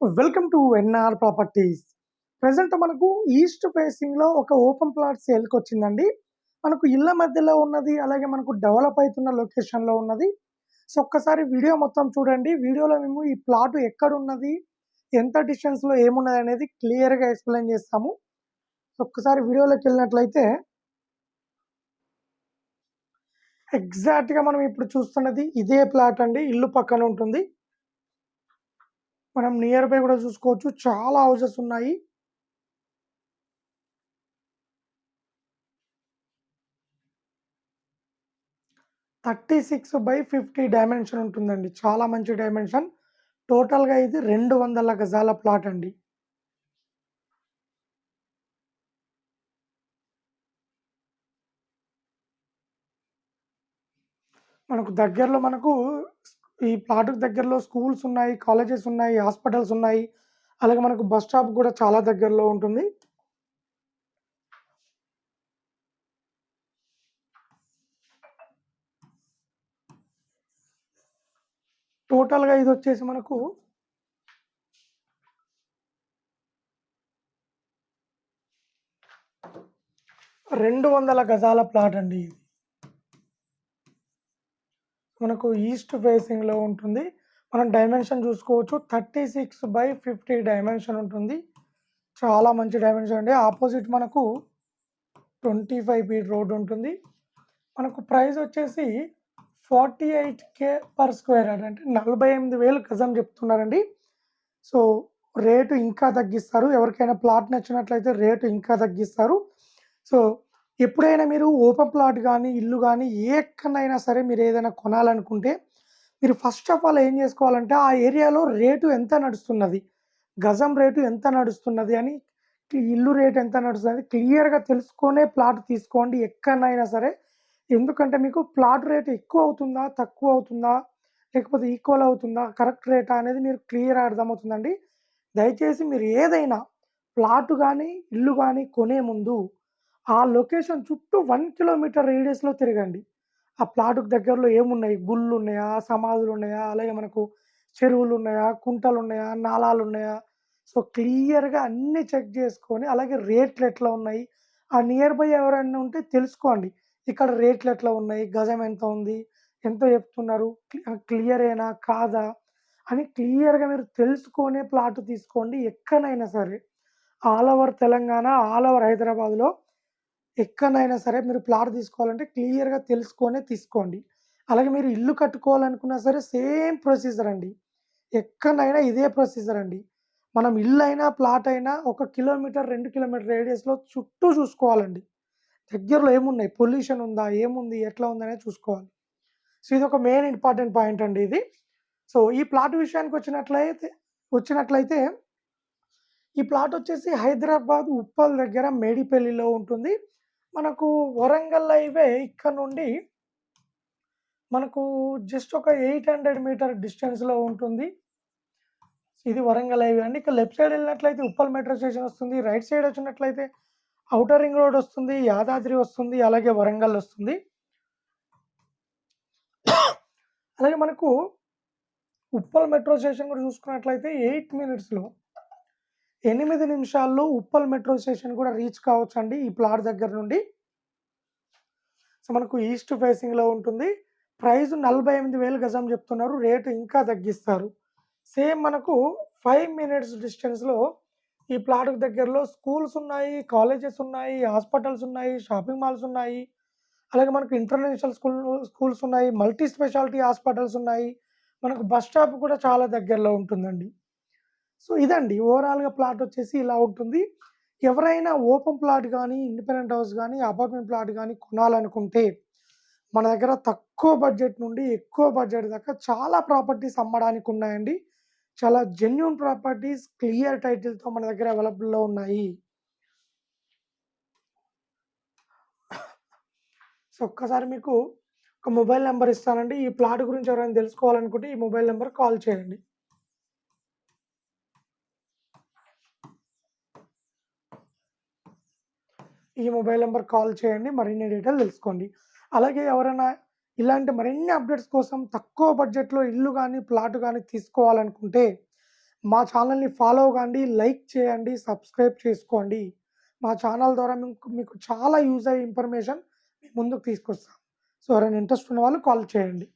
Welcome to NR properties. Present మనకు east ఫేసింగ్లో ఒక ఓపెన్ ప్లాట్ సేల్కి వచ్చిందండి. మనకు ఇళ్ళ మధ్యలో ఉన్నది అలాగే మనకు డెవలప్ అవుతున్న లొకేషన్లో ఉన్నది. సో ఒక్కసారి వీడియో మొత్తం చూడండి. వీడియోలో మేము ఈ ప్లాట్ ఎక్కడ ఉన్నది ఎంత డిస్టెన్స్లో ఏమున్నది అనేది క్లియర్గా ఎక్స్ప్లెయిన్ చేస్తాము. సో ఒక్కసారి వీడియోలోకి వెళ్ళినట్లయితే ఎగ్జాక్ట్గా మనం ఇప్పుడు చూస్తున్నది ఇదే ప్లాట్ అండి. ఇల్లు పక్కన ఉంటుంది. మనం నియర్ బై కూడా చూసుకోవచ్చు. చాలా హౌసెస్ ఉన్నాయి. Thirty six by fifty dimension ఉంటుందండి. చాలా మంచి డైమెన్షన్ టోటల్గా ఇది రెండు వందల గజాల ప్లాట్ అండి. మనకు దగ్గరలో మనకు ఈ ప్లాట్కి దగ్గరలో స్కూల్స్ ఉన్నాయి కాలేజెస్ ఉన్నాయి హాస్పిటల్స్ ఉన్నాయి. అలాగే మనకు బస్ స్టాప్ కూడా చాలా దగ్గరలో ఉంటుంది. టోటల్గా ఇది వచ్చేసి మనకు రెండు వందల గజాల ప్లాట్ అండి. ఇది మనకు ఈస్ట్ ఫేసింగ్లో ఉంటుంది. మనం డైమెన్షన్ చూసుకోవచ్చు. Thirty six by fifty dimension ఉంటుంది. చాలా మంచి డైమెన్షన్ అండి. ఆపోజిట్ మనకు ట్వంటీ ఫైవ్ ఫీట్ రోడ్ ఉంటుంది. మనకు ప్రైస్ వచ్చేసి forty eight K per square yard అంటే నలభై ఎనిమిది వేలు గజం చెప్తున్నారండి. సో రేటు ఇంకా తగ్గిస్తారు. ఎవరికైనా ప్లాట్ నచ్చినట్లయితే రేటు ఇంకా తగ్గిస్తారు. సో ఎప్పుడైనా మీరు ఓపెన్ ప్లాట్ కానీ ఇల్లు కానీ ఎక్కడైనా సరే మీరు ఏదైనా కొనాలనుకుంటే మీరు ఫస్ట్ ఆఫ్ ఆల్ ఏం చేసుకోవాలంటే ఆ ఏరియాలో రేటు ఎంత నడుస్తున్నది గజం రేటు ఎంత నడుస్తున్నది అని ఇల్లు రేటు ఎంత నడుస్తుంది క్లియర్గా తెలుసుకొనే ప్లాట్ తీసుకోండి ఎక్కడైనా సరే. ఎందుకంటే మీకు ప్లాట్ రేట్ ఎక్కువ అవుతుందా తక్కువ అవుతుందా లేకపోతే ఈక్వల్ అవుతుందా కరెక్ట్ రేటా అనేది మీరు క్లియర్ అర్థమవుతుందండి. దయచేసి మీరు ఏదైనా ప్లాట్ కానీ ఇల్లు కానీ కొనే ముందు ఆ లొకేషన్ చుట్టూ వన్ కిలోమీటర్ రేడియస్లో తిరగండి. ఆ ప్లాట్కు దగ్గరలో ఏమున్నాయి? గుళ్ళు ఉన్నాయా సమాధులు ఉన్నాయా అలాగే మనకు చెరువులు ఉన్నాయా కుంటలు ఉన్నాయా నాలాలు ఉన్నాయా సో క్లియర్గా అన్నీ చెక్ చేసుకొని అలాగే రేట్లు ఎట్లా ఉన్నాయి? ఆ నియర్ బై ఎవరైనా ఉంటే తెలుసుకోండి. ఇక్కడ రేట్లు ఎట్లా ఉన్నాయి? గజం ఎంత ఉంది? ఎంత చెప్తున్నారు? క్లియరేనా? కాదా? అని క్లియర్గా మీరు తెలుసుకునే ప్లాట్ తీసుకోండి ఎక్కడైనా సరే. All over Telangana all over హైదరాబాద్లో ఎక్కడైనా సరే మీరు ప్లాట్ తీసుకోవాలంటే క్లియర్గా తెలుసుకొనే తీసుకోండి. అలాగే మీరు ఇల్లు కట్టుకోవాలనుకున్నా సరే సేమ్ ప్రొసీజర్ అండి. ఎక్కడైనా ఇదే ప్రొసీజర్ అండి. మనం ఇల్లు అయినా ప్లాట్ అయినా ఒక కిలోమీటర్ రెండు కిలోమీటర్ రేడియస్లో చుట్టూ చూసుకోవాలండి. దగ్గరలో ఏమున్నాయి? పొల్యూషన్ ఉందా? ఏముంది? ఎట్లా ఉందనే చూసుకోవాలి. సో ఇది ఒక మెయిన్ ఇంపార్టెంట్ పాయింట్ అండి ఇది. సో ఈ ప్లాట్ విషయానికి వచ్చినట్లయితే వచ్చినట్లయితే ఈ ప్లాట్ వచ్చేసి హైదరాబాద్ ఉప్పల్ దగ్గర మేడిపల్లిలో ఉంటుంది. మనకు వరంగల్ హైవే ఇక్కడ నుండి మనకు జస్ట్ ఒక ఎయిట్ హండ్రెడ్ మీటర్ డిస్టెన్స్లో ఉంటుంది. ఇది వరంగల్ హైవే అండి. ఇక్కడ లెఫ్ట్ సైడ్ వెళ్ళినట్లయితే ఉప్పల్ మెట్రో స్టేషన్ వస్తుంది. రైట్ సైడ్ వచ్చినట్లయితే అవుటర్ రింగ్ రోడ్ వస్తుంది యాదాద్రి వస్తుంది అలాగే వరంగల్ వస్తుంది. అలాగే మనకు ఉప్పల్ మెట్రో స్టేషన్ కూడా చూసుకున్నట్లయితే ఎయిట్ మినిట్స్లో ఎనిమిది నిమిషాల్లో ఉప్పల్ మెట్రో స్టేషన్ కూడా రీచ్ కావచ్చు అండి ఈ ప్లాట్ దగ్గర నుండి. సో మనకు ఈస్ట్ ఫేసింగ్లో ఉంటుంది. ప్రైస్ నలభై ఎనిమిది వేలు గజం చెప్తున్నారు. రేటు ఇంకా తగ్గిస్తారు. సేమ్ మనకు ఫైవ్ మినిట్స్ డిస్టెన్స్లో ఈ ప్లాట్ దగ్గరలో స్కూల్స్ ఉన్నాయి కాలేజెస్ ఉన్నాయి హాస్పిటల్స్ ఉన్నాయి షాపింగ్ మాల్స్ ఉన్నాయి. అలాగే మనకు ఇంటర్నేషనల్ స్కూల్ స్కూల్స్ ఉన్నాయి మల్టీ స్పెషాలిటీ హాస్పిటల్స్ ఉన్నాయి. మనకు బస్ స్టాప్ కూడా చాలా దగ్గరలో ఉంటుందండి. సో ఇదండి. ఓవరాల్గా ప్లాట్ వచ్చేసి ఇలా ఉంటుంది. ఎవరైనా ఓపెన్ ప్లాట్ కానీ ఇండిపెండెంట్ హౌస్ కానీ అపార్ట్మెంట్ ప్లాట్ కానీ కొనాలనుకుంటే మన దగ్గర తక్కువ బడ్జెట్ నుండి ఎక్కువ బడ్జెట్ దాకా చాలా ప్రాపర్టీస్ అమ్మడానికి ఉన్నాయండి. చాలా జెన్యున్ ప్రాపర్టీస్ క్లియర్ టైటిల్తో మన దగ్గర అవైలబుల్లో ఉన్నాయి. సో ఒక్కసారి మీకు ఒక మొబైల్ నెంబర్ ఇస్తానండి. ఈ ప్లాట్ గురించి ఎవరైనా తెలుసుకోవాలనుకుంటే ఈ మొబైల్ నెంబర్ కాల్ చేయండి. ఈ మొబైల్ నెంబర్ కాల్ చేయండి మరిన్ని డీటెయిల్ తెలుసుకోండి అలాగే ఎవరైనా ఇలాంటి మరిన్ని అప్డేట్స్ కోసం తక్కువ బడ్జెట్లో ఇల్లు కానీ ప్లాట్ కానీ తీసుకోవాలనుకుంటే మా ఛానల్‌ని ఫాలో కాండి, లైక్ చేయండి, సబ్స్క్రైబ్ చేసుకోండి. మా ఛానల్ ద్వారా మీకు మీకు చాలా యూజ్ అయ్యే ఇన్ఫర్మేషన్ మీ ముందుకు తీసుకొస్తాం. సో, ఎవరైనా ఇంట్రెస్ట్ ఉన్న వాళ్ళు కాల్ చేయండి.